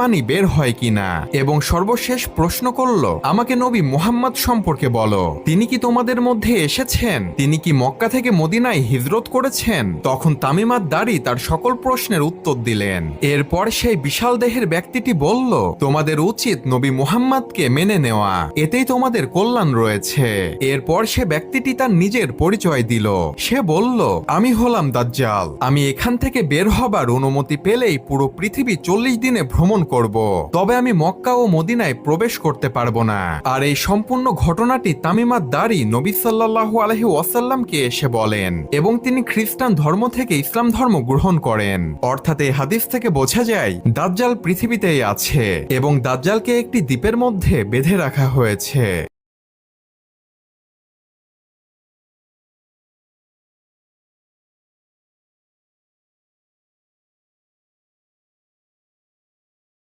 পানি বের হয় কিনা? এবং সর্বশেষ প্রশ্ন করল, আমাকে নবী মুহাম্মদ সম্পর্কে বলো, তিনি কি তোমাদের মধ্যে এসেছেন? তিনি কি মক্কা থেকে মদিনায় হিজরত করেছেন? তখন তামিমাত দাড়ি তার সকল প্রশ্নের উত্তর দিলেন। এরপর সেই বিশাল দেহের ব্যক্তিটি বলল, তোমাদের উচিত নবী মুহাম্madকে মেনে নেওয়া, এতেই তোমাদের কল্যাণ রয়েছে। এরপর সে ব্যক্তিটি তার নিজের পরিচয় দিল। সে বলল, আমি হলাম দাজ্জাল। আমি এখান থেকে বের হবার অনুমতি পেলেই পুরো পৃথিবী চল্লিশ দিনে ভ্রমণ করব। তবে আমি মক্কা ও মদিনায় প্রবেশ করতে পারব না। আর এই সম্পূর্ণ ঘটনাটি তামিমার দারি নবী সাল্লাহ আলহি ওয়াসাল্লামকে এসে বলেন এবং তিনি খ্রিস্টান ধর্ম থেকে ইসলাম ধর্ম গ্রহণ করেন। অর্থাৎ এই হাদিস থেকে বোঝা যায়, দাজ্জাল পৃথিবীতেই আছে এবং দাজ্জালকে একটি দ্বীপের মধ্যে বেঁধে রাখা হয়েছে।